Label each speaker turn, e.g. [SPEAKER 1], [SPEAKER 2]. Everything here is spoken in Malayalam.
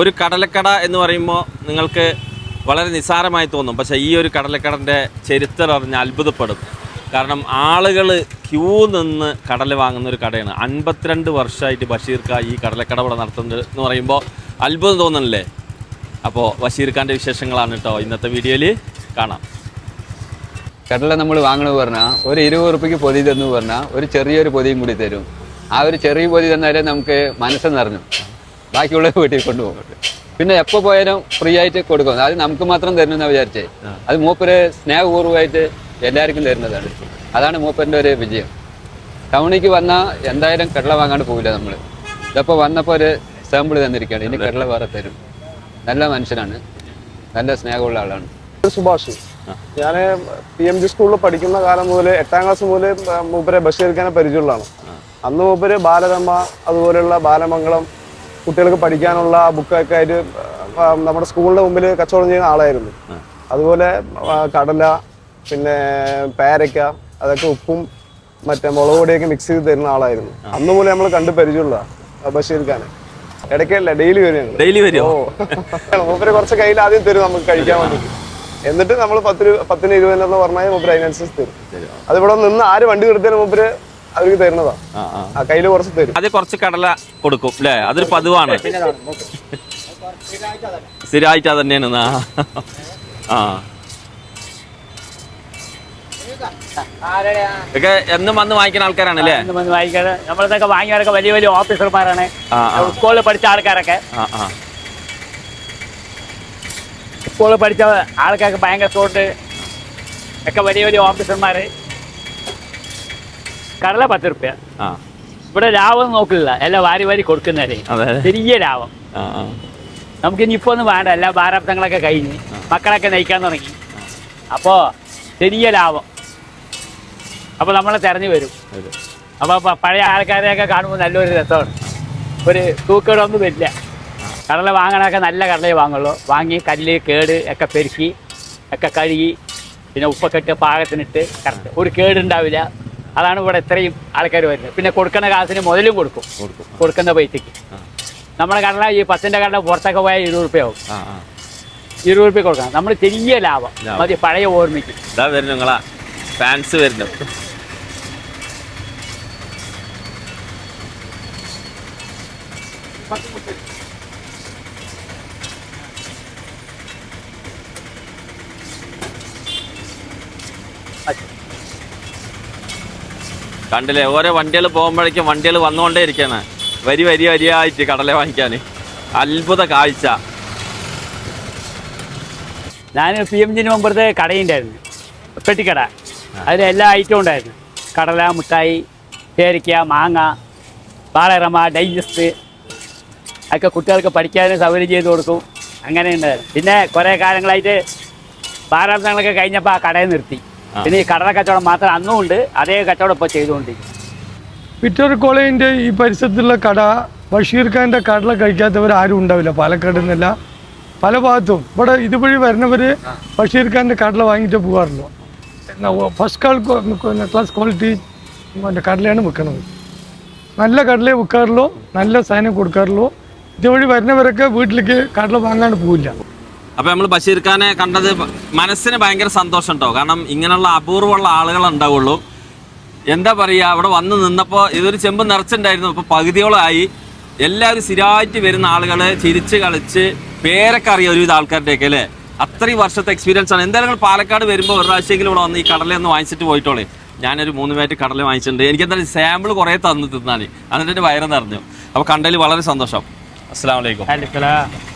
[SPEAKER 1] ഒരു കടലക്കട എന്ന് പറയുമ്പോൾ നിങ്ങൾക്ക് വളരെ നിസ്സാരമായി തോന്നും. പക്ഷേ ഈ ഒരു കടലക്കടന്റെ ചരിത്രം അറിഞ്ഞ് അത്ഭുതപ്പെടും. കാരണം ആളുകൾ ക്യൂ നിന്ന് കടല വാങ്ങുന്ന ഒരു കടയാണ്. അൻപത്തിരണ്ട് വർഷമായിട്ട് ബഷീർക്ക ഈ കടലക്കട ഇവിടെ നടത്തുന്നത് എന്ന് പറയുമ്പോൾ അത്ഭുതം തോന്നണില്ലേ? അപ്പോൾ ബഷീർഖാന്റെ വിശേഷങ്ങളാണ് കേട്ടോ ഇന്നത്തെ വീഡിയോയിൽ കാണാം.
[SPEAKER 2] കടല നമ്മൾ വാങ്ങണമെന്ന് പറഞ്ഞാൽ ഒരു ഇരുപത് റുപ്പിക്ക് പൊതി തന്നു പറഞ്ഞാൽ ഒരു ചെറിയൊരു പൊതിയും കൂടി തരും. ആ ഒരു ചെറിയ പൊതി തന്നാലേ നമുക്ക് മനസ്സ് നിറഞ്ഞു. ബാക്കിയുള്ളത് വീട്ടിൽ കൊണ്ടുപോകും. പിന്നെ എപ്പോൾ പോയാലും ഫ്രീ ആയിട്ട് കൊടുക്കും. അത് നമുക്ക് മാത്രം തരുന്ന വിചാരിച്ചേ. അത് മൂപ്പര് സ്നേഹപൂർവമായിട്ട് എല്ലാവർക്കും തരുന്നതാണ്. അതാണ് മൂപ്പന്റെ ഒരു വിജയം. ടൗണിക്ക് വന്നാൽ എന്തായാലും കടല വാങ്ങാണ്ട് പോവില്ല നമ്മൾ ഇതപ്പോൾ വന്നപ്പോൾ ഒരു സാമ്പിൾ തന്നിരിക്കുകയാണ്. ഇനി കടല വേറെ തരും. നല്ല മനുഷ്യനാണ്. നല്ല സ്നേഹമുള്ള ആളാണ്.
[SPEAKER 3] സുഭാഷ് ഞാൻ പി എം ജി സ്കൂളിൽ പഠിക്കുന്ന കാലം മുതൽ എട്ടാം ക്ലാസ് മുതൽ മൂപ്പരെ ബഷീർഖാനെ പരിചയമുള്ളതാണ്. അന്ന് മൂപ്പര് ബാലരമ അതുപോലെയുള്ള ബാലമംഗളം കുട്ടികൾക്ക് പഠിക്കാനുള്ള ബുക്കൊക്കെ ആയിട്ട് നമ്മുടെ സ്കൂളിന്റെ മുമ്പിൽ കച്ചവടം ചെയ്യുന്ന ആളായിരുന്നു. അതുപോലെ കടല പിന്നെ പേരയ്ക്ക അതൊക്കെ ഉപ്പും മറ്റേ മുളക് പൊടിയൊക്കെ മിക്സ് ചെയ്ത് തരുന്ന ആളായിരുന്നു. അന്ന് മുതൽ നമ്മൾ കണ്ട് പരിചയമുള്ള ബഷീർ ഖാനെ. ഇടയ്ക്കല്ല ഡെയിലി വരും
[SPEAKER 1] ഡെയിലി വരും
[SPEAKER 3] ഓ. മൂപ്പര് കുറച്ച് കയ്യിൽ ആദ്യം തരും നമുക്ക് കഴിക്കാൻ വേണ്ടി. എന്നിട്ട് നമ്മൾ പത്ത് പത്തിന് ഇരുപതിനെന്ന് പറഞ്ഞാൽ മൂപ്പര് അതിനനുസരിച്ച് തരും. അതിവിടെ ഇവിടെ നിന്ന് ആര് വണ്ടി നിർത്തിയാലും മൂപ്പര് അവർക്ക് തരുന്നതാ. കയ്യിൽ കുറച്ച് തരും.
[SPEAKER 1] അത് കുറച്ച് കടല കൊടുക്കും അല്ലേ അതൊരു പതിവാണ്. സ്ഥിരമായിട്ട് അത് തന്നെയാണ് ആ. ഇതൊക്കെ എന്നും വന്ന് വാങ്ങിക്കുന്ന ആൾക്കാരാണ് അല്ലേ
[SPEAKER 4] വായിക്കാതെ നമ്മളിതൊക്കെ വാങ്ങിയവരൊക്കെ വലിയ വലിയ ഓഫീസർമാരാണ്. സ്കൂളിൽ പഠിച്ച ആൾക്കാരൊക്കെ. സ്കൂളിൽ പഠിച്ച ആൾക്കാർക്ക് ഭയങ്കര സോട്ട് ഒക്കെ വലിയ വലിയ ഓഫീസർമാര്. കടല പത്ത് റുപ്യ
[SPEAKER 1] ആ.
[SPEAKER 4] ഇവിടെ ലാഭം നോക്കില്ല. എല്ലാം വാരി വാരി കൊടുക്കുന്നവരെ
[SPEAKER 1] അതെ. അതെ
[SPEAKER 4] ചെറിയ ലാഭം.
[SPEAKER 1] ആ ആ.
[SPEAKER 4] നമുക്ക് ഇനി ഇപ്പോൾ ഒന്നും വേണ്ട. എല്ലാ ഭാരാബ്ദങ്ങളൊക്കെ കഴിഞ്ഞ് മക്കളൊക്കെ നയിക്കാൻ തുടങ്ങി. അപ്പോ ചെറിയ ലാഭം. അപ്പോൾ നമ്മളെ തെരഞ്ഞു വരും.
[SPEAKER 1] അതെ.
[SPEAKER 4] അപ്പോൾ പ- പഴയ ആൾക്കാരെയൊക്കെ കാണുമ്പോൾ നല്ലൊരു രസമാണ്. ഒരു തൂക്കേടൊന്നും വരില്ല. കടല വാങ്ങണൊക്കെ നല്ല കടലേ വാങ്ങുള്ളൂ. വാങ്ങി കല്ല് കേട് ഒക്കെ പെരുക്കി ഒക്കെ കഴുകി പിന്നെ ഉപ്പൊക്കെ ഇട്ട് പാകത്തിനിട്ട് കറക്റ്റ്. ഒരു കേടുണ്ടാവില്ല. അതാണ് ഇവിടെ ഇത്രയും ആൾക്കാർ വരുന്നത്. പിന്നെ കൊടുക്കുന്ന കാശിന് മുതലും കൊടുക്കും.
[SPEAKER 1] കൊടുക്കും.
[SPEAKER 4] കൊടുക്കുന്ന പൈസക്ക്. നമ്മുടെ കടല ഈ പത്തിന്റെ കടല പുറത്തൊക്കെ പോയാൽ ഇരുപത് റുപ്യാവും ഇരുപത് റുപ്യ കൊടുക്കണം. നമ്മൾ ചെറിയ ലാഭം. മതി പഴയ ഓർമ്മയ്ക്ക്.
[SPEAKER 1] ഇതാ വരുന്നു നിങ്ങളാ ഫാൻസ് വരുന്നു കണ്ടില്ലേ ഓരോ വണ്ടികൾ പോകുമ്പോഴേക്കും വണ്ടികൾ വന്നുകൊണ്ടേ ഇരിക്കുന്നത് വരി വരി വരിയായിട്ട് കടല വാങ്ങിക്കാൻ അത്ഭുത കാഴ്ച.
[SPEAKER 4] ഞാൻ പി എം ജിന് മുമ്പത്തെ കടയുണ്ടായിരുന്നു. പെട്ടിക്കട. അതിൽ എല്ലാ ഐറ്റവും ഉണ്ടായിരുന്നു. കടല മിഠായി പേരിക്ക മാങ്ങ ബാളറമ ഡൈജസ്റ്റ്. ഒക്കെ കുട്ടികൾക്ക് പഠിക്കാനും സൗകര്യം ചെയ്ത് കൊടുക്കും. അങ്ങനെ ഉണ്ടായിരുന്നു. പിന്നെ കുറേ കാലങ്ങളായിട്ട് പാരാർത്ഥങ്ങളൊക്കെ കഴിഞ്ഞപ്പോൾ ആ കടയിൽ നിർത്തി. പിന്നെ ഈ കടല കച്ചവടം മാത്രം അന്നും ഉണ്ട് അതേ കച്ചവടം ഇപ്പോൾ ചെയ്തുകൊണ്ടിരിക്കും
[SPEAKER 5] വിക്ടർ കോളേജിന്റെ ഈ പരിസരത്തുള്ള കട ബഷീർ ഖാന്റെ കടല കഴിക്കാത്തവർ ആരും ഉണ്ടാവില്ല. പാലക്കാട് നിന്നല്ല. പല ഭാഗത്തും. ഇവിടെ ഇതുവഴി വരുന്നവർ ബഷീർ ഖാന്റെ കടല വാങ്ങിയിട്ട് പോകാറുള്ളൂ ഫസ്റ്റ് കാൾ ക്ലാസ് ക്വാളിറ്റി കടലയാണ് വിൽക്കുന്നത് നല്ല കടലേ വിൽക്കാറുള്ളൂ. നല്ല സാധനം കൊടുക്കാറുള്ളൂ. ഇതുവഴി വരുന്നവരൊക്കെ വീട്ടിലേക്ക് കടല വാങ്ങാണ്ട് പോവില്ല.
[SPEAKER 1] അപ്പൊ നമ്മൾ ബഷീർ ഖാനെ കണ്ടത് മനസ്സിന് ഭയങ്കര സന്തോഷം കേട്ടോ കാരണം ഇങ്ങനെയുള്ള അപൂർവമുള്ള ആളുകൾ ഉണ്ടാവുള്ളൂ എന്താ പറയുക അവിടെ വന്ന് നിന്നപ്പോൾ ഇതൊരു ചെമ്പ് നിറച്ചുണ്ടായിരുന്നു. ഇപ്പോൾ പകുതിയോളമായി എല്ലാവരും സ്ഥിരമായിട്ട് വരുന്ന ആളുകൾ ചിരിച്ച് കളിച്ച് പേരൊക്കെ അറിയാം ഒരുവിധ ആൾക്കാരുടെയൊക്കെ അല്ലേ? അത്രയും വർഷത്തെ എക്സ്പീരിയൻസ് ആണ്. എന്തായാലും നിങ്ങൾ പാലക്കാട് വരുമ്പോൾ ഒരു പ്രാവശ്യമെങ്കിലും ഇവിടെ വന്ന് ഈ കടലയൊന്ന് വാങ്ങിച്ചിട്ട് പോയിട്ടോളേ. ഞാനൊരു മൂന്ന് പേറ്റ് കടല വാങ്ങിച്ചിട്ടുണ്ട്. എനിക്ക് എന്തായാലും സാമ്പിൾ കുറേ തന്നു തിന്നാണ് എന്നിട്ട് എന്റെ വയറ് നിറഞ്ഞു. അപ്പോൾ കണ്ടതിൽ വളരെ സന്തോഷം. അസ്സാം വലൈക്കും